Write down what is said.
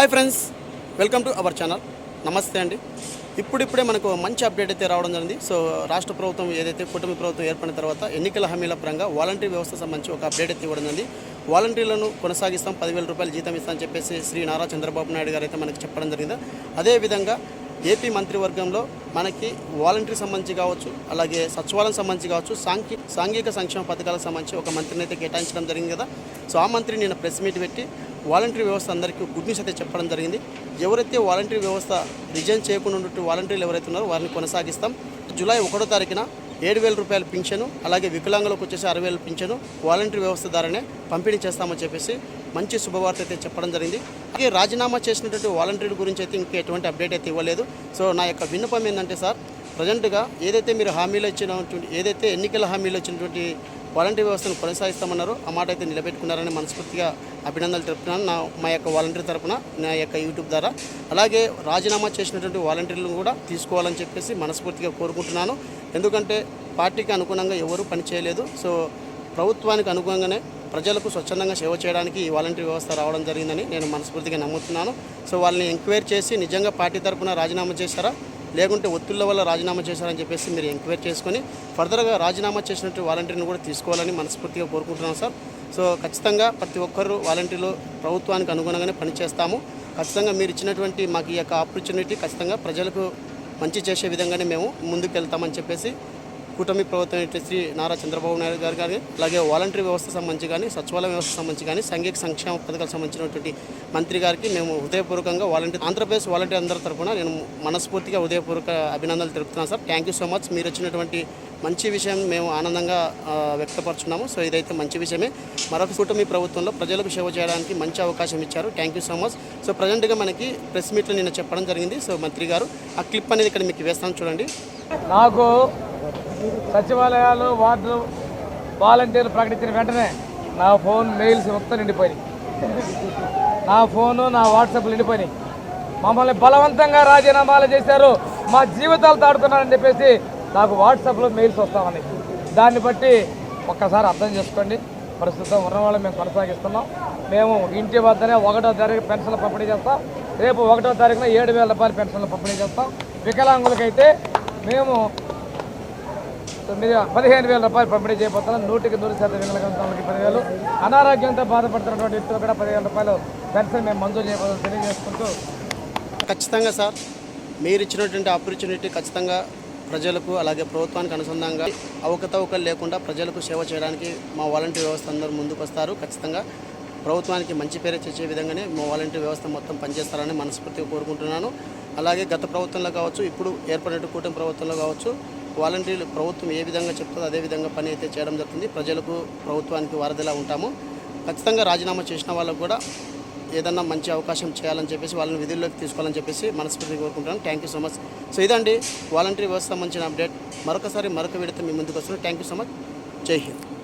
Hi friends welcome to our channel. నమస్తే అండి. ఇప్పుడిప్పుడే మనకు మంచి అప్డేట్ అయితే రావడం జరిగింది. సో రాష్ట్ర ప్రభుత్వం ఏదైతే కుటుంబ ప్రభుత్వం ఏర్పడిన తర్వాత ఎన్నికల హామీల పరంగా వాలంటీర్ వ్యవస్థ సంబంధించి ఒక అప్డేట్ అయితే ఇవ్వడం జరిగింది. వాలంటీర్లను కొనసాగిస్తాం పదివేల రూపాయలు జీతం ఇస్తామని చెప్పేసి శ్రీ నారా చంద్రబాబు నాయుడు గారు అయితే మనకి చెప్పడం జరిగింది. అదేవిధంగా ఏపీ మంత్రివర్గంలో మనకి వాలంటరీ సంబంధించి కావచ్చు అలాగే సచివాలయం సంబంధించి కావచ్చు సాంఘి సాంఘిక సంక్షేమ పథకాలకు సంబంధించి ఒక మంత్రిని అయితే కేటాయించడం జరిగింది కదా. సో ఆ మంత్రి నేను ప్రెస్ మీట్ పెట్టి వాలంటరీ వ్యవస్థ అందరికీ గుడ్ న్యూస్ అయితే చెప్పడం జరిగింది. ఎవరైతే వాలంటరీ వ్యవస్థ రిజైన్ చేయకుండా ఉన్నట్టు వాలంటీర్లు ఎవరైతే ఉన్నారో వారిని కొనసాగిస్తాం. జూలై ఒకటో తారీఖున ఏడు వేల రూపాయల పింఛను అలాగే వికలాంగులకు వచ్చేసి అరవై వేల పింఛను వాలంటరీ వ్యవస్థ ద్వారానే పంపిణీ చేస్తామని చెప్పేసి మంచి శుభవార్త అయితే చెప్పడం జరిగింది. అలాగే రాజీనామా చేసినటువంటి వాలంటీర్ గురించి అయితే ఇంకా ఎటువంటి అప్డేట్ అయితే ఇవ్వలేదు. సో నా యొక్క విన్నపం ఏంటంటే సార్ ప్రజెంట్గా ఏదైతే మీరు హామీలు ఇచ్చినటువంటి ఏదైతే ఎన్నికల హామీలు ఇచ్చినటువంటి వాలంటీర్ వ్యవస్థను కొనసాగిస్తామన్నారో ఆ మాట అయితే నిలబెట్టుకున్నారని మనస్ఫూర్తిగా అభినందనలు తెలుపుతున్నాను నా మా యొక్క వాలంటీర్ తరపున నా యొక్క యూట్యూబ్ ద్వారా. అలాగే రాజీనామా చేసినటువంటి వాలంటీర్లను కూడా తీసుకోవాలని చెప్పేసి మనస్ఫూర్తిగా కోరుకుంటున్నాను. ఎందుకంటే పార్టీకి అనుగుణంగా ఎవరు పనిచేయలేదు సో ప్రభుత్వానికి అనుగుణంగానే ప్రజలకు స్వచ్ఛందంగా సేవ చేయడానికి ఈ వాలంటీర్ వ్యవస్థ రావడం జరిగిందని నేను మనస్ఫూర్తిగా నమ్ముతున్నాను. సో వాళ్ళని ఎంక్వైరీ చేసి నిజంగా పార్టీ తరపున రాజీనామా చేశారా? లేకుంటే ఒత్తిళ్ళ వల్ల రాజీనామా చేశారని చెప్పేసి మీరు ఎంక్వైరీ చేసుకొని ఫర్దర్గా రాజీనామా చేసినట్టు వాలంటీర్ని కూడా తీసుకోవాలని మనస్ఫూర్తిగా కోరుకుంటున్నాను సార్. సో ఖచ్చితంగా ప్రతి ఒక్కరు వాలంటీర్లు ప్రభుత్వానికి అనుగుణంగానే పనిచేస్తాము. ఖచ్చితంగా మీరు ఇచ్చినటువంటి మాకు ఈ యొక్క ఆపర్చునిటీ ఖచ్చితంగా ప్రజలకు మంచి చేసే విధంగానే మేము ముందుకు వెళ్తామని చెప్పేసి కూటమి ప్రభుత్వం శ్రీ నారా చంద్రబాబు నాయుడు గారు కానీ అలాగే వాలంటరీ వ్యవస్థ సంబంధించి కానీ సచివాలయ వ్యవస్థ సంబంధించి కానీ సాంఘిక సంక్షేమ పథకాలకు సంబంధించినటువంటి మంత్రి గారికి మేము హృదయపూర్వకంగా వాలంటీర్ ఆంధ్రప్రదేశ్ వాలంటీర్ అందరి తరఫున నేను మనస్ఫూర్తిగా హృదయపూర్వక అభినందనలు తెలుపుతున్నాను sir. Thank you so much మీరు వచ్చినటువంటి మంచి విషయం మేము ఆనందంగా వ్యక్తపరుచున్నాము. సో ఇదైతే మంచి విషయమే. మరొక కూటమి ప్రభుత్వంలో ప్రజలకు సేవ చేయడానికి మంచి అవకాశం ఇచ్చారు. Thank you so much so ప్రజెంట్గా మనకి ప్రెస్ మీట్లో నిన్న చెప్పడం జరిగింది. సో మంత్రి గారు ఆ క్లిప్ అనేది ఇక్కడ మీకు వేస్తాను చూడండి. నాకు సచివాలయాలు వార్డులు వాలంటీర్లు ప్రకటించిన వెంటనే నా ఫోన్ మెయిల్స్ మొత్తం నిండిపోయినాయి. నా ఫోను నా వాట్సాప్ నిండిపోయినాయి. మమ్మల్ని బలవంతంగా రాజీనామాలు చేశారు. మా జీవితాలు తాడుతున్నారని చెప్పేసి నాకు వాట్సాప్లో మెయిల్స్ వస్తామని. దాన్ని బట్టి ఒక్కసారి అర్థం చేసుకోండి. ప్రస్తుతం ఉన్న వాళ్ళు మేము కొనసాగిస్తున్నాం. మేము ఇంటి వద్దనే ఒకటో తారీఖు పెన్షన్లు పంపిణీ చేస్తాం. రేపు ఒకటో తారీఖున ఏడు వేల రూపాయలు పెన్షన్లు పంపిణీ చేస్తాం. వికలాంగులకైతే మేము తొమ్మిది పదిహేను వేల రూపాయలు పంపిణీ చేయబోతున్నాం నూటికి నూరు శాతం వికలాంగులకి పదివేలు. అనారోగ్యంతో బాధపడుతున్నటువంటి వ్యక్తులు కూడా పదివేల రూపాయలు పెన్షన్ మేము మంజూరు చేయబోతున్నాం తెలియజేసుకుంటూ. ఖచ్చితంగా సార్ మీరు ఇచ్చినటువంటి ఆపర్చునిటీ ఖచ్చితంగా ప్రజలకు అలాగే ప్రభుత్వానికి అనుసంధానంగా అవకతవకలు లేకుండా ప్రజలకు సేవ చేయడానికి మా వాలంటీర్ వ్యవస్థ అందరూ ముందుకు వస్తారు ఖచ్చితంగా ప్రభుత్వానికి మంచి పేరు తెచ్చే విధంగానే మా వాలంటీర్ వ్యవస్థ మొత్తం పనిచేస్తారని మనస్ఫూర్తిగా కోరుకుంటున్నాను. అలాగే గత ప్రభుత్వంలో కావచ్చు ఇప్పుడు ఏర్పడినట్టు కూటమి ప్రభుత్వంలో కావచ్చు వాలంటీర్లు ప్రభుత్వం ఏ విధంగా చెప్తుందో అదే విధంగా పని అయితే చేయడం జరుగుతుంది. ప్రజలకు ప్రభుత్వానికి వారధిలా ఉంటాము. ఖచ్చితంగా రాజీనామా చేసిన వాళ్ళకు కూడా ఏదన్నా మంచి అవకాశం చేయాలని చెప్పేసి వాళ్ళని విధుల్లోకి తీసుకోవాలని చెప్పేసి మనస్ఫూర్తిగా కోరుకుంటున్నాను thank you so much so ఇదండి వాలంటరీ వ్యవస్థ సంబంధించిన అప్డేట్. మరొకసారి మరొక విడత మీ ముందుకు వస్తున్నాను థ్యాంక్ యూ సో మచ్ జై హింద్